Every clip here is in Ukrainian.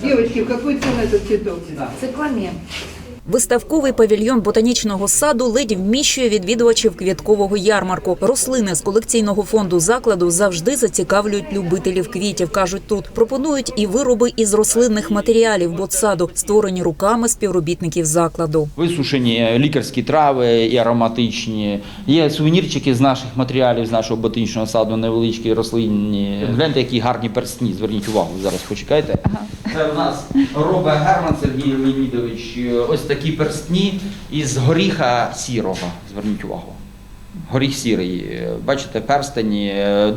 Девочки, в какой цене этот цветок? Це кламен. Виставковий павільйон ботанічного саду ледь вміщує відвідувачів квіткового ярмарку. Рослини з колекційного фонду закладу завжди зацікавлюють любителів квітів. кажуть тут. Пропонують і вироби із рослинних матеріалів ботсаду, створені руками співробітників закладу. Висушені лікарські трави і ароматичні. Є сувенірчики з наших матеріалів, з нашого ботанічного саду, невеличкі рослинні. Гляньте, які гарні перстні. Зверніть увагу, зараз почекайте. Це у нас робить Герман Сергій Леонідович. Ось такі перстні із горіха сірого. Зверніть увагу. Горіх сірий. Бачите, перстень,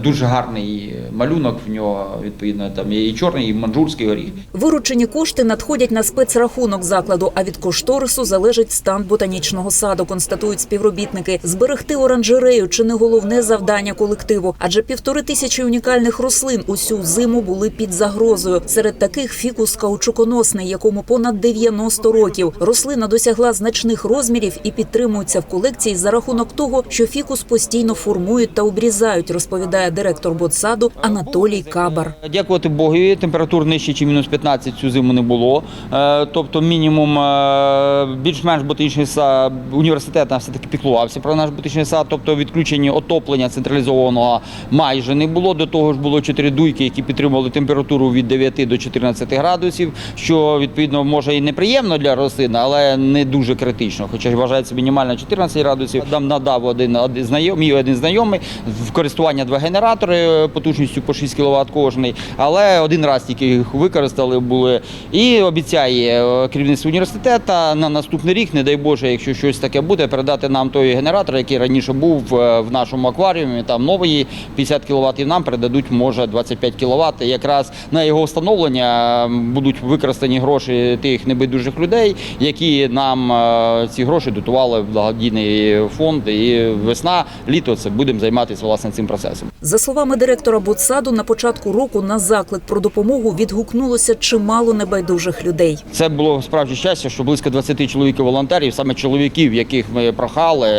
дуже гарний малюнок в нього, відповідно, там є і чорний, і манджурський горіх. Виручені кошти надходять на спецрахунок закладу, а від кошторису залежить стан ботанічного саду, констатують співробітники. Зберегти оранжерею чи не головне завдання колективу, адже півтори тисячі унікальних рослин усю зиму були під загрозою. Серед таких фікус каучуконосний, якому понад 90 років. Рослина досягла значних розмірів і підтримується в колекції за рахунок того, що фікус постійно формують та обрізають, розповідає директор ботсаду Анатолій Кабар. Дякувати Богові, температур нижче, ніж мінус 15 цю зиму не було. Е, Тобто мінімум е, більш-менш ботанічний сад, університет нам все-таки піклувався про наш ботанічний сад, тобто відключення отоплення централізованого майже не було. До того ж було чотири дуйки, які підтримували температуру від 9 до 14 градусів, що відповідно може і неприємно для рослин, але не дуже критично. Хоча вважається мінімально 14 градусів. Нам надав один, один знайомий, один знайомий в користування два генератори потужністю по 6 кВт кожний, але один раз тільки їх використали були. І обіцяє е, керівництво університету на наступний рік, не дай Боже, якщо щось таке буде, передати нам той генератор, який раніше був е, в нашому акваріумі, там новий 50 кВт, і нам передадуть, може, 25 кВт. Якраз на його встановлення будуть використані гроші тих небайдужих людей, які нам е, ці гроші дотували в благодійний фонд. І весна, літо це будемо займатися власне цим процесом. За словами директора Ботсаду, на початку року на заклик про допомогу відгукнулося чимало небайдужих людей. Це було справді щастя, що близько 20 чоловіків волонтерів, саме чоловіків, яких ми прохали,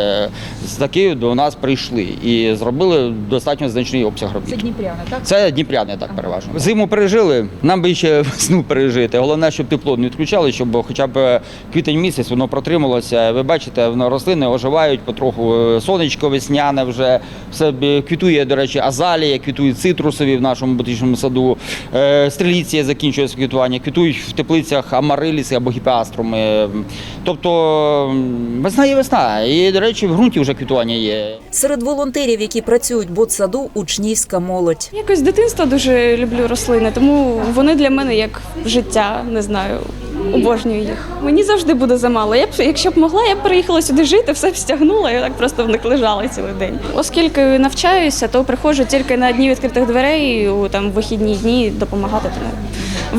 з таки до нас прийшли і зробили достатньо значний обсяг робіт. Це Дніпряна, так? Це дніпряни, так переважно. Зиму пережили, нам би ще весну пережити. Головне, щоб тепло не відключали, щоб хоча б квітень місяць воно протрималося. Ви бачите, воно рослини оживають потроху. е, Сонечко весняне вже все квітує, до речі, азалія, квітують цитрусові в нашому ботанічному саду. Е, Стреліція закінчує квітування, квітують в теплицях амариліси або гіпеаструми. Тобто весна є весна. І, до речі, в ґрунті вже квітування є. Серед волонтерів, які працюють в ботсаду, учнівська молодь. Якось з дитинства дуже люблю рослини, тому вони для мене як життя, не знаю. Обожнюю їх. Мені завжди буде замало. Я б, якщо б могла, я б переїхала сюди жити, все б стягнула, я так просто в них лежала цілий день. Оскільки навчаюся, то приходжу тільки на дні відкритих дверей, у там вихідні дні допомагати. Тому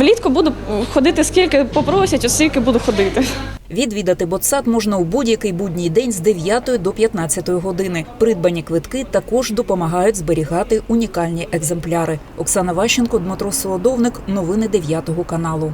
влітку буду ходити скільки попросять, оскільки буду ходити. Відвідати ботсад можна у будь-який будній день з 9 до 15 години. Придбані квитки також допомагають зберігати унікальні екземпляри. Оксана Ващенко, Дмитро Солодовник. Новини 9 каналу.